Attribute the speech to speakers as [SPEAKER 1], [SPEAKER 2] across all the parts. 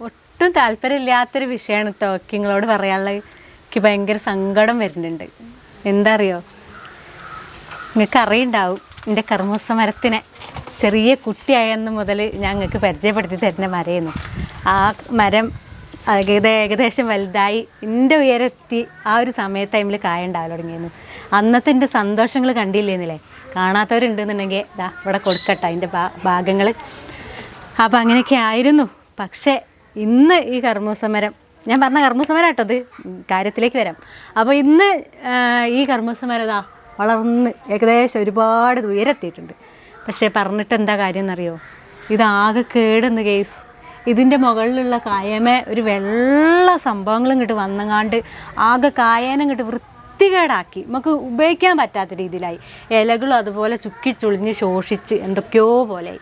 [SPEAKER 1] ഒട്ടും താല്പര്യമില്ലാത്തൊരു വിഷയമാണ് കേട്ടോ നിങ്ങളോട് പറയാനുള്ളത്. എനിക്ക് ഭയങ്കര സങ്കടം വരുന്നുണ്ട്. എന്താ അറിയോ നിങ്ങൾക്ക് അറിയുണ്ടാവും. എന്റെ കർമ്മസ മരത്തിനെ ചെറിയ കുട്ടിയായെന്ന് മുതൽ ഞാൻ നിങ്ങൾക്ക് പരിചയപ്പെടുത്തി തരുന്ന മരമായിരുന്നു ആ മരം ഏകദേശം വലുതായി എന്റെ ഉയരെത്തി ആ ഒരു സമയ ടൈമിൽ കായ ഉണ്ടാവില്ല തുടങ്ങിയിരുന്നു. അന്നത്തെ എന്റെ സന്തോഷങ്ങൾ കണ്ടില്ലേന്നില്ലേ? കാണാത്തവരുണ്ടെന്നുണ്ടെങ്കിൽ ഇതാ ഇവിടെ കൊടുക്കട്ടെ. അതിന്റെ ഭാഗങ്ങൾ. അപ്പോൾ അങ്ങനെയൊക്കെ ആയിരുന്നു. പക്ഷേ ഇന്ന് ഈ കർമ്മസമരം ഞാൻ പറഞ്ഞ കർമ്മസമരം കേട്ടത് കാര്യത്തിലേക്ക് വരാം. അപ്പോൾ ഇന്ന് ഈ ഇതാ വളർന്ന് ഏകദേശം ഒരുപാട് ഉയരെത്തിയിട്ടുണ്ട്. പക്ഷേ പറഞ്ഞിട്ട് എന്താ കാര്യം എന്നറിയോ ഇതാകെ കേടുന്ന കേസ് ഇതിന്റെ മുകളിലുള്ള കായമേ ഒരു വെള്ള സംഭവങ്ങളും ഇങ്ങോട്ട് വന്നങ്ങാണ്ട് ആകെ കായേനെ ഇങ്ങോട്ട് വൃത്തികേടാക്കി. നമുക്ക് ഉപയോഗിക്കാൻ പറ്റാത്ത രീതിയിലായി. ഇലകളും അതുപോലെ ചുക്കി ചുളിഞ്ഞ് ശോഷിച്ച് എന്തൊക്കെയോ പോലെയായി.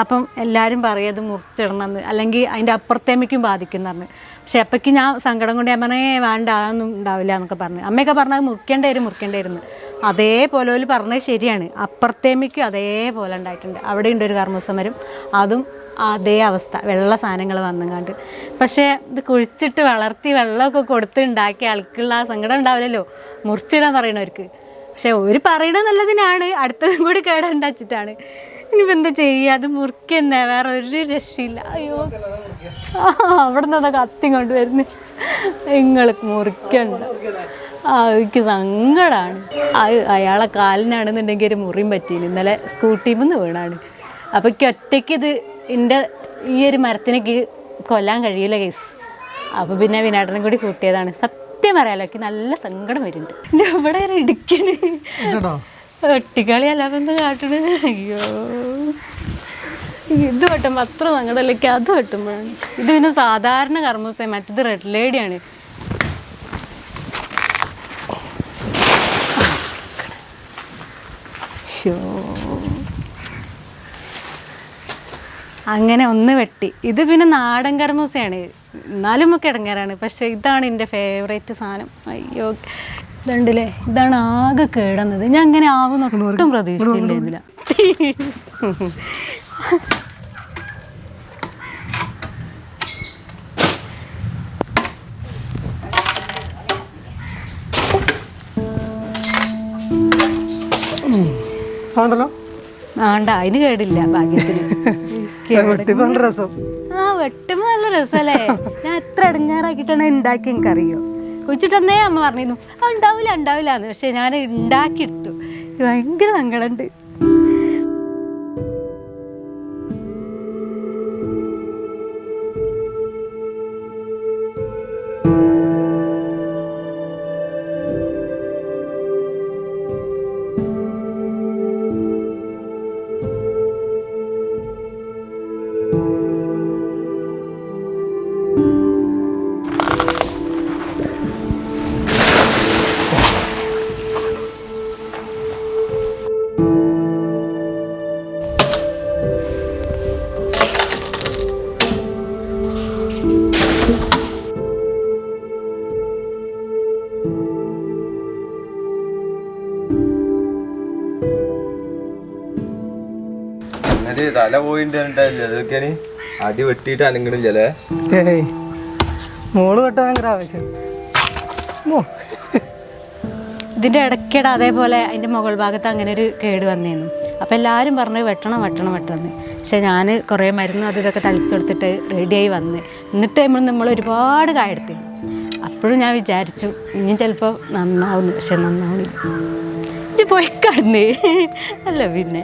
[SPEAKER 1] അപ്പം എല്ലാവരും പറയും അത് അല്ലെങ്കിൽ അതിന്റെ അപ്പുറത്തേമയ്ക്കും ബാധിക്കും പറഞ്ഞു. പക്ഷെ അപ്പയ്ക്ക് ഞാൻ സങ്കടം കൊണ്ട് പറഞ്ഞേ വേണ്ട അതൊന്നും ഉണ്ടാവില്ല എന്നൊക്കെ പറഞ്ഞു. അമ്മയൊക്കെ പറഞ്ഞത് മുറിക്കേണ്ടി വരും മുറിക്കേണ്ടി വരും അതേപോലെ ഒരു പറഞ്ഞത് ശരിയാണ്. അപ്പുറത്തേമയ്ക്കും അതേപോലെ ഉണ്ടായിട്ടുണ്ട്. അവിടെ ഉണ്ട് ഒരു കർമ്മസം വരും അതും അതേ അവസ്ഥ. വെള്ള സാധനങ്ങൾ വന്നങ്ങാണ്ട്. പക്ഷേ ഇത് കുഴിച്ചിട്ട് വളർത്തി വെള്ളമൊക്കെ കൊടുത്ത് ഉണ്ടാക്കിയ ആൾക്കുള്ള ആ സങ്കടം ഉണ്ടാവില്ലല്ലോ. മുറിച്ചിടാൻ പറയണവർക്ക്. പക്ഷെ ഒരു പറയണത് നല്ലതിനാണ്. അടുത്തതും കൂടി കേടുണ്ടാച്ചിട്ടാണ് ഇനിയിപ്പോൾ എന്താ ചെയ്യുക അത് മുറുക്കി മുറിക്കന്നെ വേറെ ഒരു രക്ഷയില്ല. അയ്യോ. അവിടെ നിന്ന് അതൊക്കെ അത്തിങ്ങോട്ട് വരുന്നു. നിങ്ങൾ മുറിക്കണ്ട. ആ എനിക്ക് സങ്കടമാണ് അയാളെ കാലിനാണെന്നുണ്ടെങ്കിൽ ഒരു മുറിയും പറ്റിയില്ല. ഇന്നലെ സ്കൂട്ടിയിൽ നിന്ന് വീണാണ്. അപ്പോൾ എനിക്ക് ഒറ്റയ്ക്ക് ഇത് എന്റെ ഈ ഒരു മരത്തിനേക്ക് കൊല്ലാൻ കഴിയില്ല കേസ് അപ്പോൾ പിന്നെ വിനാടനം കൂടി കൂട്ടിയതാണ്. സത്യം പറയാലോ എനിക്ക് നല്ല സങ്കടം വരുന്നുണ്ട്. ഇവിടെ ഇടിക്കണേ
[SPEAKER 2] കേട്ടോ
[SPEAKER 1] ഒട്ടിക്കളി അല്ലാതെ കാട്ടണ്? അയ്യോ. ഇത് വെട്ടുമ്പോൾ അത്ര സങ്കടമല്ലേക്ക് അത് വെട്ടുമ്പോഴാണ്. ഇത് പിന്നെ സാധാരണ കർമ്മസേ മറ്റത് റെഡ് ലേഡിയാണ് ഷോ അങ്ങനെ ഒന്ന് വെട്ടി. ഇത് പിന്നെ നാടൻ കർമ്മസയാണ്. എന്നാലും നമുക്ക് ഇടങ്ങാറാണ്. പക്ഷെ ഇതാണ് എന്റെ ഫേവറേറ്റ് സാധനം. അയ്യോ. ഇതുണ്ടല്ലേ? ഇതാണ് ആകെ കേടുന്നത്. ഞാൻ അങ്ങനെ ആവുന്ന ഒട്ടും പ്രതീക്ഷയില്ല
[SPEAKER 2] ആണ്ടല്ലോ
[SPEAKER 1] ആണ്ട അതിന് കേടില്ല ഭാഗ്യത്തിന്. ആ വെട്ടുമ്പോ നല്ല രസമല്ലേ ഞാൻ എത്ര ഇടങ്ങാറാക്കിയിട്ടാണ് ഉണ്ടാക്കി എനിക്കറിയോ? കുഴിച്ചിട്ടെന്നേ അമ്മ പറഞ്ഞിരുന്നു. ഉണ്ടാവില്ല ഉണ്ടാവില്ല എന്ന് പക്ഷെ ഞാൻ ഉണ്ടാക്കിയെടുത്തു. ഭയങ്കര സങ്കടമുണ്ട്.
[SPEAKER 3] തല പോയിട്ടുണ്ട് അടി വെട്ടിട്ട് അനങ്ങണില്ലല്ലേ?
[SPEAKER 2] മോൾ വെട്ടാൻ ഭയങ്കര ആവശ്യം മോ.
[SPEAKER 1] ഇതിന്റെ ഇടയ്ക്കിടെ അതേപോലെ അതിന്റെ മുകൾ ഭാഗത്ത് അങ്ങനെ ഒരു കേട് വന്നിരുന്നു അപ്പോൾ എല്ലാരും പറഞ്ഞു വെട്ടണം വെട്ടണം വെട്ടണം. പക്ഷെ ഞാൻ കുറേ മരുന്നും അത് ഇതൊക്കെ തളിച്ചു കൊടുത്തിട്ട് റെഡിയായി വന്ന്. എന്നിട്ട് നമ്മൾ നമ്മൾ ഒരുപാട് കായെടുത്ത്. അപ്പോഴും ഞാൻ വിചാരിച്ചു ഇനിയും ചിലപ്പോൾ നന്നാവുന്നു. പക്ഷെ നന്നാവില്ല പോയി കടന്നേ. അല്ല പിന്നെ.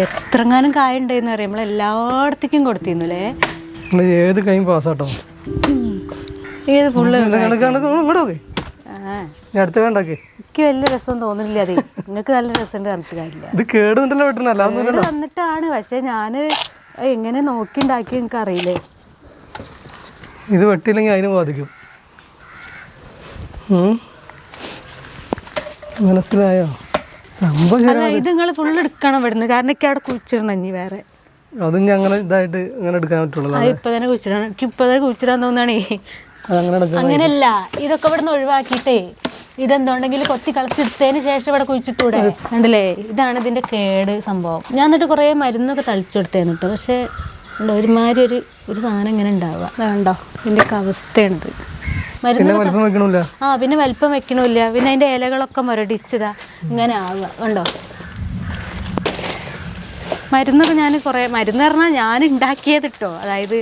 [SPEAKER 1] എത്രങ്ങാനും കായ ഉണ്ടെന്ന് അറിയാം നമ്മൾ എല്ലായിടത്തേക്കും കൊടുത്തിരുന്നു അല്ലേ
[SPEAKER 2] ഏത് കൈ പാസ്സാട്ടോ.
[SPEAKER 1] ഏത് ഫുള്ള് എനിക്ക് വലിയ രസം തോന്നുന്നില്ല അതെ. നിങ്ങൾക്ക് നല്ല രസമുണ്ട് പറഞ്ഞിട്ട് കാര്യമില്ല.
[SPEAKER 2] ഇത്
[SPEAKER 1] കേട് വന്നിട്ടാണ്. പക്ഷെ ഞാൻ എങ്ങനെ നോക്കി ഉണ്ടാക്കി എനിക്ക് അറിയില്ലേ
[SPEAKER 2] ഇത് വെട്ടില്ലെങ്കിൽ അതിന് ബാധിക്കും. മനസ്സിലായോ?
[SPEAKER 1] അല്ല ഇത് നിങ്ങൾ ഫുള്ള് എടുക്കണം ഇവിടുന്ന്. കാരണം ഒക്കെ അവിടെ കുഴിച്ചിടണം ഇനി വേറെ.
[SPEAKER 2] അതും അങ്ങനെ ഇതായിട്ട് അങ്ങനെ എടുക്കാൻ പറ്റുള്ളൂ
[SPEAKER 1] ഇപ്പൊ തന്നെ കുഴിച്ചിടാൻ ഇപ്പൊ തന്നെ കുഴിച്ചിടാൻ തോന്നുകയാണേ അങ്ങനല്ല ഇതൊക്കെ ഇവിടുന്ന് ഒഴിവാക്കിയിട്ടേ ഇതെന്തുണ്ടെങ്കിൽ കൊത്തി കളിച്ചെടുത്തതിന് ശേഷം ഇവിടെ കുഴിച്ചിട്ടൂടെ? കണ്ടില്ലേ? ഇതാണ് ഇതിന്റെ കേട് സംഭവം. ഞാൻ എന്നിട്ട് കുറേ മരുന്നൊക്കെ തളിച്ചെടുത്തേന്ന് കേട്ടോ പക്ഷേ ഒരുമാതിരി ഒരു ഒരു സാധനം ഇങ്ങനെ ഉണ്ടാവുക. വേണ്ടോ ഇതിന്റെയൊക്കെ അവസ്ഥയാണിത്. മരുന്ന് ആ പിന്നെ വലിപ്പം വെക്കണില്ല. പിന്നെ അതിന്റെ ഇലകളൊക്കെ മുരടിച്ചതാ. ഇങ്ങനെ ആവുക. ഉണ്ടോ മരുന്നൊക്കെ ഞാൻ കുറേ മരുന്ന് പറഞ്ഞാൽ ഞാൻ ഉണ്ടാക്കിയത് കേട്ടോ അതായത്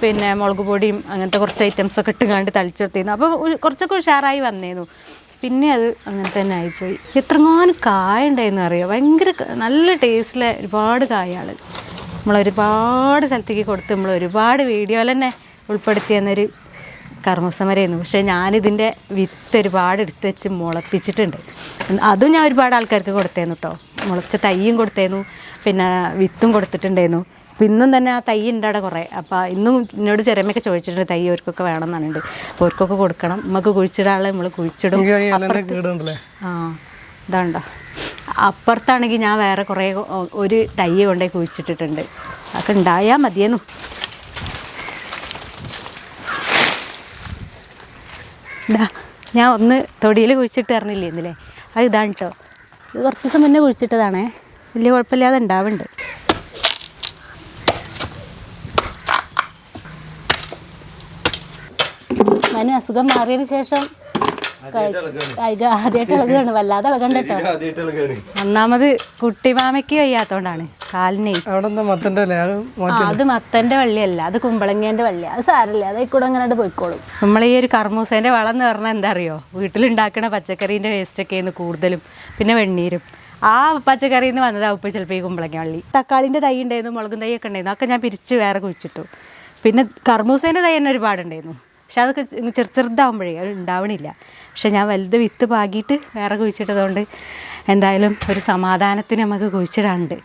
[SPEAKER 1] പിന്നെ മുളക് പൊടിയും അങ്ങനത്തെ കുറച്ച് ഐറ്റംസ് ഒക്കെ ഇട്ടുകാണ്ട് തളിച്ചെടുത്തിരുന്നു അപ്പോൾ കുറച്ചൊക്കെ ഉഷാറായി വന്നേന്നു പിന്നെ അത് അങ്ങനെ തന്നെ ആയിപ്പോയി. എത്രങ്ങാനും കായ ഉണ്ടായിരുന്നു അറിയാം? ഭയങ്കര നല്ല ടേസ്റ്റിലെ ഒരുപാട് കായകൾ നമ്മൾ ഒരുപാട് സ്ഥലത്തേക്ക് കൊടുത്ത് നമ്മൾ ഒരുപാട് വീഡിയോയിൽ തന്നെ ഉൾപ്പെടുത്തി തന്നൊരു കർമ്മസമരമായിരുന്നു. പക്ഷേ ഞാനിതിന്റെ വിത്ത് ഒരുപാട് എടുത്ത് വെച്ച് മുളപ്പിച്ചിട്ടുണ്ട്. അതും ഞാൻ ഒരുപാട് ആൾക്കാർക്ക് കൊടുത്തേന്നു കേട്ടോ മുളച്ച തൈയും കൊടുത്തേന്നു. പിന്നെ വിത്തും കൊടുത്തിട്ടുണ്ടായിരുന്നു. അപ്പോൾ ഇന്നും തന്നെ ആ തൈ ഉണ്ട് അവിടെ കുറേ. അപ്പോൾ ഇന്നും എന്നോട് ചെറിയമ്മയൊക്കെ ചോദിച്ചിട്ടുണ്ട് തൈ അവർക്കൊക്കെ വേണം എന്നുണ്ട് അപ്പോൾ അവർക്കൊക്കെ കൊടുക്കണം. നമുക്ക് കുഴിച്ചിടാനുള്ള നമ്മൾ കുഴിച്ചിടും. ആ ഇതാണ്ടോ. അപ്പുറത്താണെങ്കിൽ ഞാൻ വേറെ കുറേ ഒരു തൈ കൊണ്ടുപോയി കുഴിച്ചിട്ടിട്ടുണ്ട്. അതൊക്കെ ഉണ്ടായാൽ മതിയെന്നു. ഇതാ ഞാൻ ഒന്ന് തൊടിയിൽ കുഴിച്ചിട്ട് അറിഞ്ഞില്ലേ ഇന്നലെ അത് ഇതാണ് കേട്ടോ ഇത് കുറച്ച് ദിവസം മുന്നേ കുഴിച്ചിട്ടതാണേ. വലിയ കുഴപ്പമില്ലാതെ ഉണ്ടാവുന്നുണ്ട്. മനു അസുഖം മാറിയതിന് ശേഷം ആദ്യമായിട്ട് വല്ലാതെ ഇളകണ്ട കേട്ടോ. ഒന്നാമത് കുട്ടിമാമയ്ക്ക് വയ്യാത്തോണ്ടാണ്. കാലിനെ.
[SPEAKER 2] അത്
[SPEAKER 1] ആ അത് മത്തന്റെ വള്ളിയല്ല. അത് കുമ്പളങ്ങേന്റെ വള്ളി അത് സാരല്ല. അത് കൂടെ അങ്ങനെ പോയിക്കോളും. നമ്മൾ ഈ ഒരു കർമൂസേന്റെ വളം എന്ന് പറഞ്ഞാൽ എന്താ അറിയോ? വീട്ടിലുണ്ടാക്കുന്ന ഒക്കെ ആയിരുന്നു കൂടുതലും. പിന്നെ വെണ്ണീരും. ആ പച്ചക്കറിയിൽ നിന്ന് വന്നതാ ഉപ്പ് ചിലപ്പോൾ ഈ കുമ്പളങ്ങ വള്ളി. തക്കാളിന്റെ തൈ ഉണ്ടായിരുന്നു മുളകും തൈ ഒക്കെ ഉണ്ടായിരുന്നു. അതൊക്കെ ഞാൻ പിരിച്ച് വേറെ കുഴിച്ചിട്ടു. പിന്നെ കർമൂസേന്റെ തൈ തന്നെ ഒരുപാടുണ്ടായിരുന്നു. പക്ഷെ അതൊക്കെ ചെറു ചെറുതാവുമ്പോഴേ അത് ഉണ്ടാവണില്ല. പക്ഷെ ഞാൻ വലുത് വിത്ത് പാകിയിട്ട് വേറെ കുഴിച്ചിട്ടതുകൊണ്ട് എന്തായാലും ഒരു സമാധാനത്തിന് നമുക്ക് കുഴിച്ചിടാനുണ്ട്.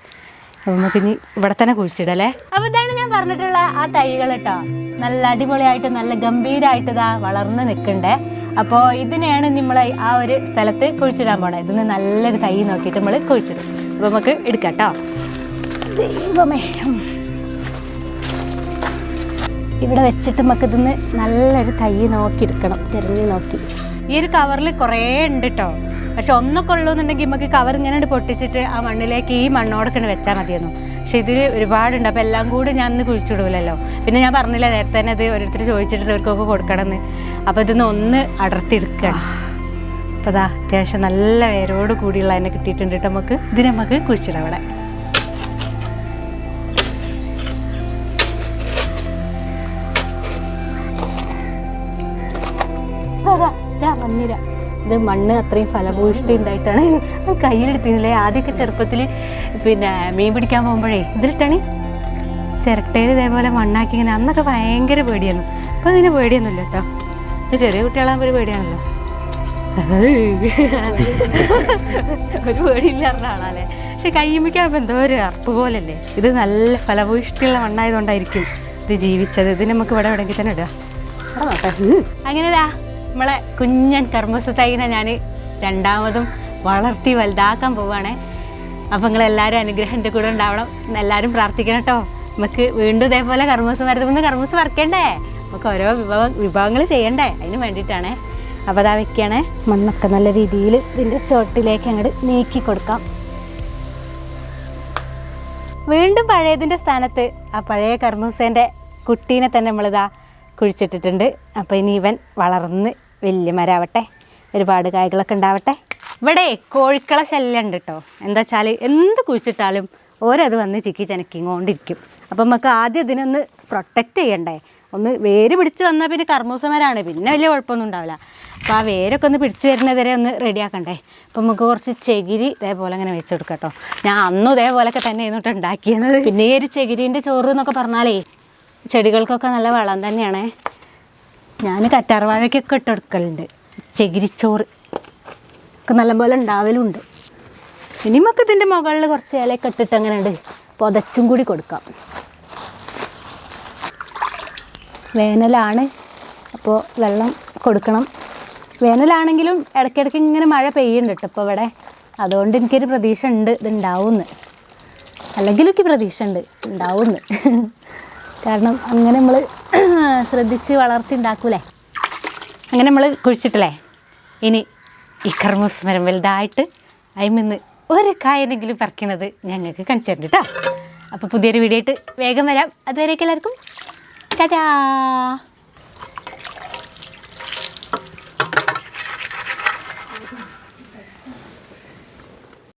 [SPEAKER 1] നമുക്ക് ഇനി ഇവിടെ തന്നെ കുഴിച്ചിടല്ലേ അപ്പോൾ ഇതാണ് ഞാൻ പറഞ്ഞിട്ടുള്ള ആ തൈകൾ കേട്ടോ നല്ല അടിപൊളിയായിട്ട് നല്ല ഗംഭീരമായിട്ട് ഇതാ വളർന്ന് നിൽക്കണ്ടേ. അപ്പോൾ ഇതിനെയാണ് നമ്മൾ ആ ഒരു സ്ഥലത്ത് കുഴിച്ചിടാൻ പോണത് ഇതിന് നല്ലൊരു തൈ നോക്കിയിട്ട് നമ്മൾ കുഴിച്ചിടും. അപ്പോൾ നമുക്ക് എടുക്കാം കേട്ടോ ദൈവമേ. ഇവിടെ വെച്ചിട്ട് നമുക്ക് ഇതിന്ന് നല്ലൊരു തൈ നോക്കി എടുക്കണം തിരഞ്ഞു നോക്കി. ഈ ഒരു കവറിൽ കുറേ ഉണ്ട് കേട്ടോ പക്ഷെ ഒന്നൊക്കെ ഉള്ളൂന്നുണ്ടെങ്കിൽ നമുക്ക് കവർ ഇങ്ങനെ പൊട്ടിച്ചിട്ട് ആ മണ്ണിലേക്ക് ഈ മണ്ണോടൊക്കെ വെച്ചാൽ മതിയെന്നു. പക്ഷെ ഇതിൽ ഒരുപാടുണ്ട്. അപ്പോൾ എല്ലാം കൂടി ഞാൻ ഇന്ന് കുഴിച്ചിടൂലല്ലോ പിന്നെ ഞാൻ പറഞ്ഞില്ല നേരത്തെ തന്നെ അത് ഓരോരുത്തർ ചോദിച്ചിട്ട് അവർക്കൊക്കെ കൊടുക്കണമെന്ന്. അപ്പോൾ ഇതിന്ന് ഒന്ന് അടർത്തിയെടുക്കണം അപ്പോൾ അതാ അത്യാവശ്യം നല്ല വേരോട് കൂടിയുള്ള അതിനെ കിട്ടിയിട്ടുണ്ട് കേട്ടോ നമുക്ക്. ഇതിനെ നമുക്ക് കുഴിച്ചിടാം ഇവിടെ. മണ്ണിര ഇത് മണ്ണ് അത്രയും ഫലഭൂഷ്ടി ഉണ്ടായിട്ടാണ് അത് കയ്യിലെടുത്തിരുന്നില്ലേ ആദ്യമൊക്കെ ചെറുപ്പത്തിൽ പിന്നെ മീൻ പിടിക്കാൻ പോകുമ്പോഴേ ഇതിലിട്ടാണ് ചിരട്ടയിൽ ഇതേപോലെ മണ്ണാക്കി ഇങ്ങനെ അന്നൊക്കെ ഭയങ്കര പേടിയായിരുന്നു. അപ്പോൾ അതിന് പേടിയൊന്നുമില്ല കേട്ടോ. ചെറിയ കുട്ടികളാകുമ്പോൾ ഒരു പേടിയാണല്ലോ. ഒരു പേടിയില്ലാത്ത ആളാണല്ലേ പക്ഷെ കയ്യുമ്പിക്കാകുമ്പോൾ എന്തോ ഒരു അർപ്പ് പോലല്ലേ? ഇത് നല്ല ഫലഭൂയിഷ്ടിയുള്ള മണ്ണായതുകൊണ്ടായിരിക്കും ഇത് ജീവിച്ചത്. ഇത് നമുക്ക് ഇവിടെ എവിടെയെങ്കിൽ തന്നെ ഇടുക. അങ്ങനെതാ. നമ്മളെ കുഞ്ഞൻ കർമ്മസ ഞാൻ രണ്ടാമതും വളർത്തി വലുതാക്കാൻ പോവുകയാണേ അപ്പം നിങ്ങളെല്ലാവരും അനുഗ്രഹം എന്റെ കൂടെ ഉണ്ടാവണം. എല്ലാവരും പ്രാർത്ഥിക്കണം കേട്ടോ. നമുക്ക് വീണ്ടും ഇതേപോലെ കർമ്മസ് മരത്തുമ്പോൾ കർമ്മസ് വറക്കണ്ടേ നമുക്ക് ഓരോ വിഭവ വിഭവങ്ങൾ ചെയ്യണ്ടേ? അതിന് വേണ്ടിയിട്ടാണേ. അപ്പോൾ അതാ വെക്കുകയാണേ മണ്ണൊക്കെ നല്ല രീതിയിൽ ഇതിന്റെ ചോട്ടിലേക്ക് അങ്ങോട്ട് നീക്കി കൊടുക്കാം. വീണ്ടും പഴയതിന്റെ സ്ഥാനത്ത് ആ പഴയ കർമ്മൂസേന്റെ കുട്ടീനെ തന്നെ നമ്മളിതാ കുഴിച്ചിട്ടിട്ടുണ്ട്. അപ്പോൾ ഇനി ഇവൻ വളർന്ന് വലിയ മരാവട്ടെ ഒരുപാട് കായ്കളൊക്കെ ഉണ്ടാവട്ടെ. ഇവിടെ കോഴിക്കള ശല്യം ഉണ്ട് കേട്ടോ എന്താ വെച്ചാൽ എന്ത് കുഴിച്ചിട്ടാലും ഓരത് വന്ന് ചിക്കി ചനക്കിങ്ങോണ്ടിരിക്കും. അപ്പം നമുക്ക് ആദ്യം ഇതിനൊന്ന് പ്രൊട്ടക്റ്റ് ചെയ്യണ്ടേ. ഒന്ന് വേര് പിടിച്ച് വന്നാൽ പിന്നെ കർമ്മൂസമരാണ്. പിന്നെ വലിയ കുഴപ്പമൊന്നും ഉണ്ടാവില്ല. അപ്പോൾ ആ വേരൊക്കെ ഒന്ന് പിടിച്ച് വരുന്നതുവരെ ഒന്ന് റെഡിയാക്കണ്ടേ അപ്പം നമുക്ക് കുറച്ച് ചകിരി ഇതേപോലെ അങ്ങനെ വെച്ച് കൊടുക്കാം കേട്ടോ ഞാൻ അന്നും ഇതേപോലെയൊക്കെ തന്നെ ആയിരുന്നു ഉണ്ടാക്കിയത് പിന്നെ ഈ ഒരു ചകിരീന്റെ ചോറ് എന്നൊക്കെ പറഞ്ഞാലേ ചെടികൾക്കൊക്കെ നല്ല വളം തന്നെയാണേ. ഞാൻ കറ്റാർവാഴയ്ക്കൊക്കെ ഇട്ട് കൊടുക്കലുണ്ട്. ചകിരിച്ചോറ് ഒക്കെ നല്ലപോലെ ഉണ്ടാവലുണ്ട്. ഇനി നമുക്ക് ഇതിന്റെ മുകളിൽ കുറച്ച് ഇലയൊക്കെ ഇട്ടിട്ട് അങ്ങനെ ഉണ്ട് പുതച്ചും കൂടി കൊടുക്കാം. വേനലാണ്. അപ്പോൾ വെള്ളം കൊടുക്കണം. വേനലാണെങ്കിലും ഇടയ്ക്കിടയ്ക്ക് ഇങ്ങനെ മഴ പെയ്യുന്നുണ്ട് കേട്ടോ ഇപ്പോൾ ഇവിടെ. അതുകൊണ്ട് എനിക്കൊരു പ്രതീക്ഷ ഉണ്ട് ഇതുണ്ടാവുമെന്ന് അല്ലെങ്കിൽ എനിക്ക് പ്രതീക്ഷ ഉണ്ട്. ഉണ്ടാവുമെന്ന്. കാരണം അങ്ങനെ നമ്മൾ ശ്രദ്ധിച്ച് വളർത്തി ഉണ്ടാക്കൂലേ അങ്ങനെ നമ്മൾ കുഴിച്ചിട്ടില്ലേ? ഇനി ഈ കർമ്മൂസ് മരം വലുതായിട്ട് അതിൽ ഒരു കായനെങ്കിലും പറിക്കണത് ഞങ്ങൾക്ക് കാണിച്ചിട്ടുണ്ട് കേട്ടോ അപ്പോൾ പുതിയൊരു വീഡിയോ ആയിട്ട് വേഗം വരാം. അതുവരേക്കും എല്ലാവർക്കും. ടാറ്റാ